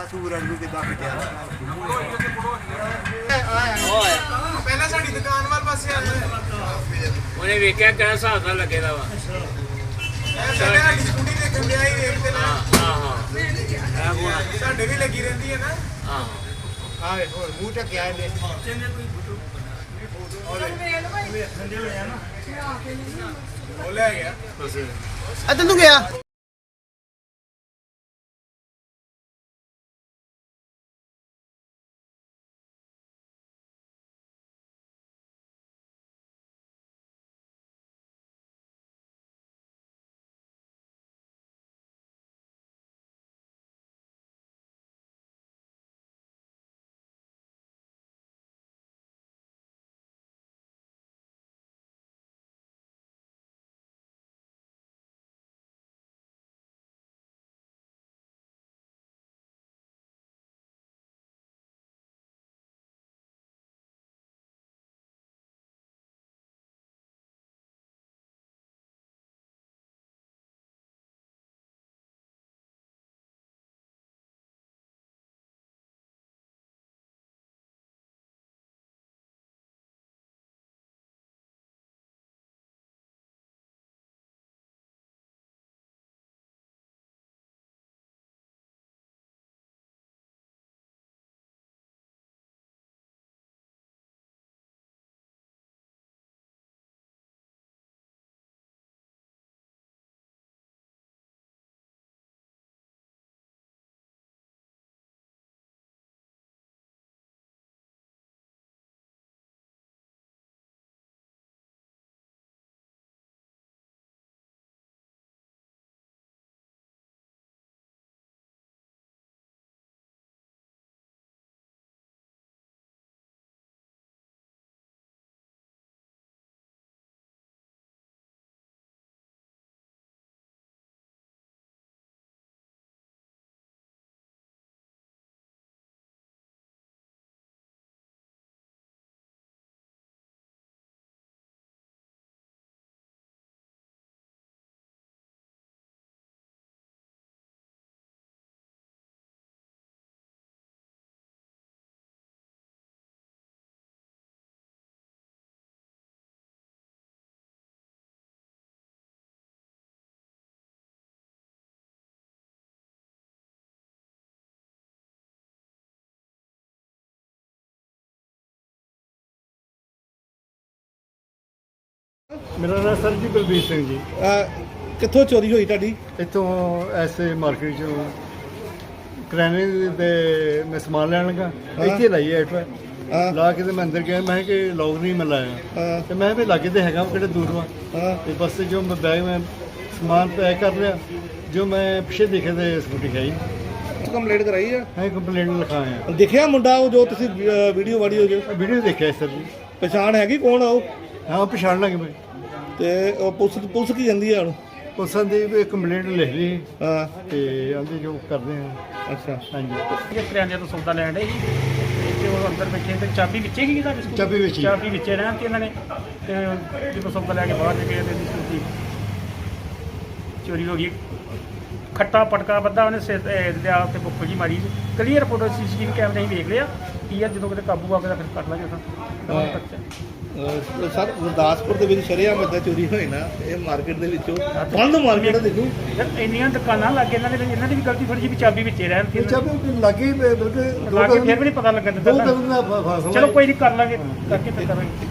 ਸੂਰਜ ਨੂੰ ਕਿੱਦਾਂ ਫਿੱਟਿਆ ਪਹਿਲਾਂ ਸਾਡੀ ਦੁਕਾਨ ਵੱਲ ਪਾਸੇ ਆ ਉਹਨੇ ਵੇਖਿਆ ਕਿਹੜਾ ਹਿਸਾਬ ਨਾਲ ਲੱਗੇਦਾ ਵਾ। ਸਾਡੇ ਸਾਡੀ ਸਕੂਟੀ ਦੇਖਣ ਡਿਆ ਹੀ ਰੇਟ ਤੇ ਨਾ ਹਾਂ ਹਾਂ ਸਾਡੇ ਵੀ ਲੱਗੀ ਰਹਿੰਦੀ ਹੈ ਨਾ। ਹਾਂ। ਆ ਵੇ ਹੋਰ ਮੂੰਹ ਢੱਕਿਆ ਇਹਨੇ। ਉਹ ਲੈ ਗਿਆ। ਅਦਨ ਨੂੰ ਗਿਆ। ਮੇਰਾ ਨਾਮ ਸਰ ਜੀ ਬਲਬੀਰ ਸਿੰਘ ਜੀ। ਕਿੱਥੋਂ ਚੋਰੀ ਹੋਈ ਤੁਹਾਡੀ? ਇੱਥੋਂ ਐਸੇ ਮਾਰਕੀਟ ਚੋਂ ਕਰਿਆਨੇ ਦੇ ਮੈਂ ਸਮਾਨ ਲੈਣ ਲੱਗਾ। ਇੱਥੇ ਲਾਈ ਐ ਹਾਂ। ਲਾ ਕੇ ਤੇ ਮੈਂ ਅੰਦਰ ਗਿਆ। ਮੈਂ ਕਿਹਾ ਕਿ ਲੋਕ ਨਹੀਂ ਮੈਂ ਲਾਇਆ ਹਾਂ। ਤੇ ਮੈਂ ਵੀ ਲਾਗੇ ਤੇ ਹੈਗਾ ਕਿਹੜੇ ਦੂਰ ਵਾ। ਹਾਂ। ਤੇ ਬਸ ਜੋ ਮੈਂ ਬੈਗ ਮੈਂ ਸਮਾਨ ਪੈਕ ਕਰ ਲਿਆ। ਜੋ ਮੈਂ ਪਿੱਛੇ ਦੇਖੇ ਤੇ ਸਕੂਟੀ ਖਾਈ ਕੰਪਲੇਂਟ ਕਰਾਈ ਆ? ਹੈ ਕੰਪਲੇਂਟ ਲਿਖਾਇਆ। ਦੇਖਿਆ ਮੁੰਡਾ ਉਹ ਜੋ ਤੁਸੀਂ ਵੀਡੀਓ ਵਾਡੀਓ ਜੋ? ਵੀਡੀਓ ਦੇਖਿਆ ਸਰ ਜੀ। ਪਛਾਣ ਹੈਗੀ ਕੌਣ ਆ ਉਹ? ਹਾਂ ਪਛਾਣ ਲੱਗ ਪਈ ਤੇ ਉਹ ਪੁਲਿਸ ਪੁਲਿਸ ਕੀ ਜਾਂਦੀ ਆ ਹੁਣ? ਪੁਲਿਸਾਂ ਦੀ ਵੀ ਕੰਪਲੇਂਟ ਲਿਖ ਲਈ। ਹਾਂ। ਤੇ ਆਂਦੇ ਜੋ ਕਰਦੇ ਆ। ਅੱਛਾ। ਹਾਂਜੀ। ਇਹ ਕਰਿਆਨੇ ਤੋਂ ਸੌਦਾ ਲੈਣ ਦੇ ਸੀ। ਤੇ ਉਹ ਅੰਦਰ ਬੈਠੇ ਤੇ ਚਾਬੀ ਵਿੱਚੇ ਹੀ ਤੁਹਾਡੀ ਸਕੂਟੀ ਚਾਬੀ ਵਿੱਚ। ਹੀ। ਚਾਬੀ ਵਿੱਚੇ ਰਹਿਣ ਤੇ ਇਹਨਾਂ ਨੇ। ਤੇ ਜਦੋਂ ਸੌਦਾ ਲੈ ਕੇ ਬਾਹਰ ਨਿਕਲੇ ਤੇ ਇਹਦੀ ਸਕੂਟੀ ਚੋਰੀ ਹੋ ਗਈ। ਖੱਟਾ ਪਟਕਾ ਬੱਧਾ ਉਹਨੇ ਸਿਰ ਤੇ ਦੇ ਆਪ ਤੇ ਬੁੱਕ ਜੀ ਮਾਰੀ ਕਲੀਅਰ ਫੋਟੋ ਸੀਸੀਟੀਵੀ ਕੈਮਰੇ ਹੀ ਵੇਖ ਲਿਆ। ਕੀ ਆ ਜਦੋਂ ਕਿਤੇ ਕਾਬੂ ਆ ਗਿਆ ਫਿਰ ਕੱਟ ਲਾਂਗੇ ਹਾਂ। ਤਾਂ ਅਹ ਸਰ ਗੁਰਦਾਸਪੁਰ ਦੇ ਵਿੱਚ ਸ਼ਰੇਆਮ ਏਦਾਂ ਚੋਰੀ ਹੋਈ ਨਾ ਇਹ ਮਾਰਕੀਟ ਦੇ ਵਿੱਚੋਂ ਬੰਦ ਮਾਰਕੀਟ ਆ ਦੇਖੋ। ਇੰਨੀਆਂ ਦੁਕਾਨਾਂ ਲੱਗ ਇਹਨਾਂ ਦੇ ਇਹਨਾਂ ਦੀ ਵੀ ਗਲਤੀ ਥੋੜੀ ਜਿਹੀ ਚਾਬੀ ਵਿੱਚੇ ਰਹਿਣ ਫਿਰ ਚਾਬੀ ਲੱਗੀ ਬਿਲਕੁਲ ਦੋ ਲਾ ਕੇ ਕਦਮ- ਫਿਰ ਵੀ ਨਹੀਂ ਪਤਾ ਲੱਗਣ ਦੋ ਦਾ ਫਾਸਲਾ ਚਲੋ ਕੋਈ ਨਹੀਂ ਕਰ ਲਾਂਗੇ ਕਰਕੇ ਫਿਰ ਕਰਾਂਗੇ।